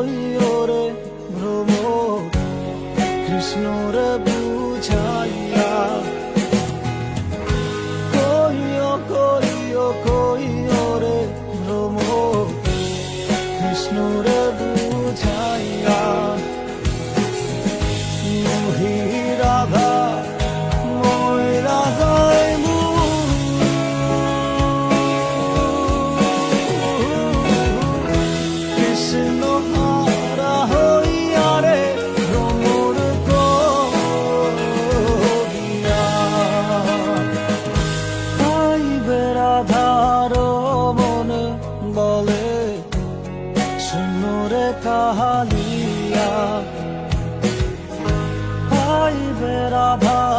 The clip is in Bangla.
বলিও রে ভ্রম কৃষ্ণ রে বুঝাইয়া। কইও কইও কইও রে ভ্রম কৃষ্ণ রে বুঝাইয়া। মুহি মোরে কাহালিয়া হাই বেড়া ভাই